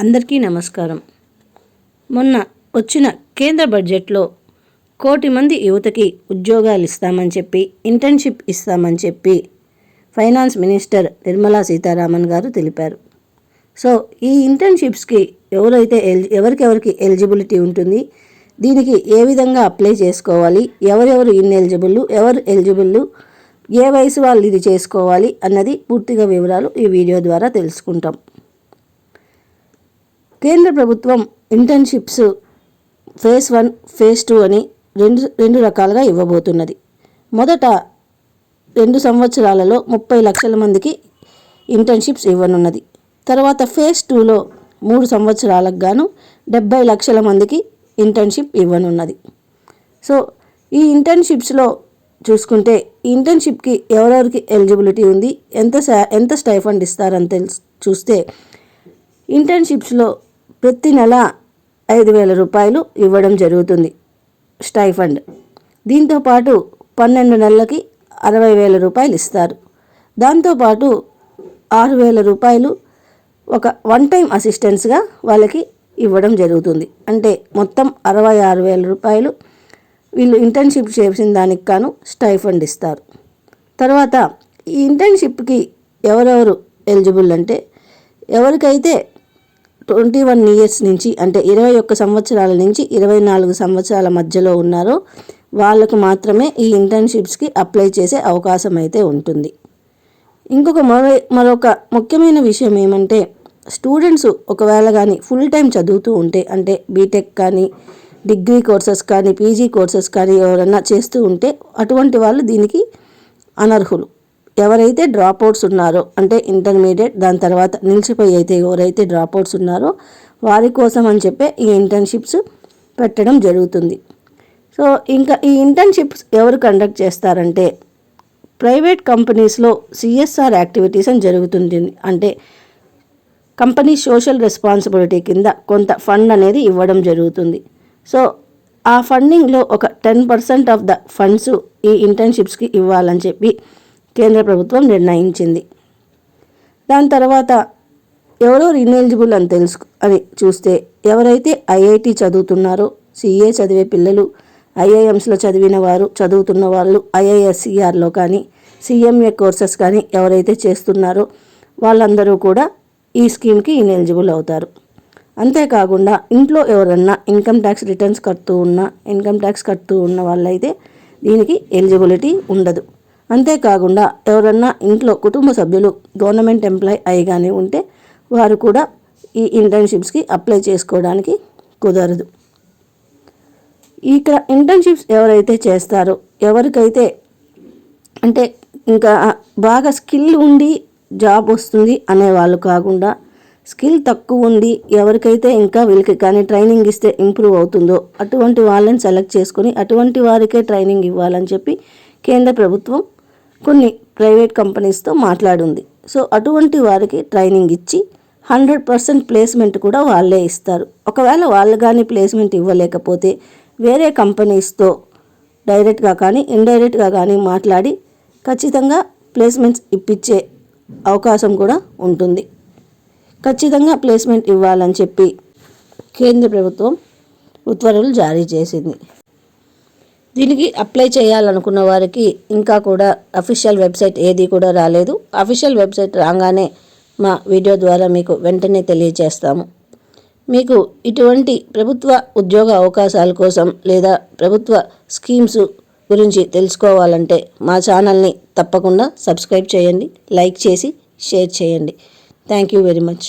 అందరికీ నమస్కారం. మొన్న వచ్చిన కేంద్ర బడ్జెట్లో కోటి మంది యువతకి ఉద్యోగాలు ఇస్తామని చెప్పి ఇంటర్న్షిప్ ఇస్తామని చెప్పి ఫైనాన్స్ మినిస్టర్ నిర్మలా సీతారామన్ గారు తెలిపారు. సో ఈ ఇంటర్న్షిప్స్కి ఎవరైతే ఎలి ఎవరికెవరికి ఎలిజిబిలిటీ ఉంటుంది దీనికి ఏ విధంగా అప్లై చేసుకోవాలి ఎవరెవరు ఇన్ ఎలిజిబుల్ ఎవరు ఎలిజిబుల్ ఏ వయసు వాళ్ళు ఇది చేసుకోవాలి అన్నది పూర్తిగా వివరాలు ఈ వీడియో ద్వారా తెలుసుకుంటాం. కేంద్ర ప్రభుత్వం internships phase one phase two అని రెండు రెండు రకాలుగా ఇవ్వబోతున్నది. మొదట రెండు సంవత్సరాలలో ముప్పై లక్షల మందికి ఇంటర్న్షిప్స్ ఇవ్వనున్నది. తర్వాత ఫేజ్ టూలో మూడు సంవత్సరాలకు గాను డెబ్బై లక్షల మందికి ఇంటర్న్షిప్ ఇవ్వనున్నది. సో ఈ ఇంటర్న్షిప్స్లో చూసుకుంటే ఈ ఇంటర్న్షిప్కి ఎవరెవరికి ఎలిజిబిలిటీ ఉంది ఎంత ఎంత స్టైఫండ్ ఇస్తారని తెలుసు చూస్తే ఇంటర్న్షిప్స్లో ప్రతి నెల ఐదు వేల రూపాయలు ఇవ్వడం జరుగుతుంది. స్టైఫండ్. దీంతోపాటు పన్నెండు నెలలకి అరవై వేల రూపాయలు ఇస్తారు. దాంతోపాటు ఆరు వేల రూపాయలు ఒక వన్ టైం అసిస్టెన్స్గా వాళ్ళకి ఇవ్వడం జరుగుతుంది. అంటే మొత్తం అరవై ఆరు వేల రూపాయలు వీళ్ళు ఇంటర్న్షిప్ చేసిన దానికి కాను స్టైఫండ్ ఇస్తారు. తర్వాత ఈ ఇంటర్న్షిప్కి ఎవరెవరు ఎలిజిబుల్ అంటే ఎవరికైతే ట్వంటీ వన్ ఇయర్స్ నుంచి అంటే ఇరవై ఒక్క సంవత్సరాల నుంచి ఇరవై నాలుగు సంవత్సరాల మధ్యలో ఉన్నారో వాళ్ళకు మాత్రమే ఈ ఇంటర్న్షిప్స్కి అప్లై చేసే అవకాశం అయితే ఉంటుంది. ఇంకొక మరో మరొక ముఖ్యమైన విషయం ఏమంటే స్టూడెంట్స్ ఒకవేళ కానీ ఫుల్ టైం చదువుతూ ఉంటే అంటే బీటెక్ కానీ డిగ్రీ కోర్సెస్ కానీ పీజీ కోర్సెస్ కానీ ఎవరన్నా చేస్తూ ఉంటే అటువంటి వాళ్ళు దీనికి అనర్హులు. ఎవరైతే డ్రాప్ అవుట్స్ ఉన్నారో అంటే ఇంటర్మీడియట్ దాని తర్వాత నిలిచిపోయి అయితే ఎవరైతే డ్రాప్ అవుట్స్ ఉన్నారో వారి కోసం అని చెప్పే ఈ ఇంటర్న్షిప్స్ పెట్టడం జరుగుతుంది. సో ఇంకా ఈ ఇంటర్న్షిప్స్ ఎవరు కండక్ట్ చేస్తారంటే ప్రైవేట్ కంపెనీస్లో సిఎస్ఆర్ యాక్టివిటీస్ అని జరుగుతుంది. అంటే కంపెనీ సోషల్ రెస్పాన్సిబిలిటీ కింద కొంత ఫండ్ అనేది ఇవ్వడం జరుగుతుంది. సో ఆ ఫండింగ్లో ఒక ten percent of the funds ఈ ఇంటర్న్షిప్స్కి ఇవ్వాలని చెప్పి కేంద్ర ప్రభుత్వం నిర్ణయించింది. దాని తర్వాత ఎవరో రినెలిజిబుల్ అని తెలుసు అని చూస్తే ఎవరైతే ఐఐటి చదువుతున్నారో సిఏ చదివే పిల్లలు ఐఐఎమ్స్లో చదివిన వారు చదువుతున్న వాళ్ళు ఐఐఎస్సిఆర్లో కానీ సిఎంఏ కోర్సెస్ కానీ ఎవరైతే చేస్తున్నారో వాళ్ళందరూ కూడా ఈ స్కీమ్కి ఇన్ఎలిజిబుల్ అవుతారు. అంతేకాకుండా ఇంట్లో ఎవరన్నా ఇన్కమ్ ట్యాక్స్ రిటర్న్స్ కడుతూ ఉన్న ఇన్కమ్ ట్యాక్స్ కడుతూ ఉన్న వాళ్ళైతే దీనికి ఎలిజిబిలిటీ ఉండదు. అంతేకాకుండా ఎవరన్నా ఇంట్లో కుటుంబ సభ్యులు గవర్నమెంట్ ఎంప్లాయ్ అయ్యిగానే ఉంటే వారు కూడా ఈ ఇంటర్న్షిప్స్కి అప్లై చేసుకోవడానికి కుదరదు. ఇక్కడ ఇంటర్న్షిప్స్ ఎవరైతే చేస్తారో ఎవరికైతే అంటే ఇంకా బాగా స్కిల్ ఉండి జాబ్ వస్తుంది అనే వాళ్ళు కాకుండా స్కిల్ తక్కువ ఉంది ఎవరికైతే ఇంకా వీళ్ళకి కానీ ట్రైనింగ్ ఇస్తే ఇంప్రూవ్ అవుతుందో అటువంటి వాళ్ళని సెలెక్ట్ చేసుకొని అటువంటి వారికే ట్రైనింగ్ ఇవ్వాలని చెప్పి కేంద్ర ప్రభుత్వం కొన్ని ప్రైవేట్ కంపెనీస్తో మాట్లాడింది. సో అటువంటి వారికి ట్రైనింగ్ ఇచ్చి హండ్రెడ్ పర్సెంట్ ప్లేస్మెంట్ కూడా వాళ్ళే ఇస్తారు. ఒకవేళ వాళ్ళు కానీ ప్లేస్మెంట్ ఇవ్వలేకపోతే వేరే కంపెనీస్తో డైరెక్ట్గా కానీ ఇండైరెక్ట్గా కానీ మాట్లాడి ఖచ్చితంగా ప్లేస్మెంట్స్ ఇప్పించే అవకాశం కూడా ఉంటుంది. ఖచ్చితంగా ప్లేస్మెంట్ ఇవ్వాలని చెప్పి కేంద్ర ప్రభుత్వం ఉత్తర్వులు జారీ చేసింది. దీనికి అప్లై చేయాలనుకున్న వారికి ఇంకా కూడా అఫీషియల్ వెబ్సైట్ ఏది కూడా రాలేదు. అఫీషియల్ వెబ్సైట్ రాగానే మా వీడియో ద్వారా మీకు వెంటనే తెలియజేస్తాము మీకు ఇటువంటి ప్రభుత్వ ఉద్యోగ అవకాశాల కోసం లేదా ప్రభుత్వ స్కీమ్స్ గురించి తెలుసుకోవాలంటే మా ఛానల్ని తప్పకుండా సబ్స్క్రైబ్ చేయండి లైక్ చేసి షేర్ చేయండి. Thank you very much.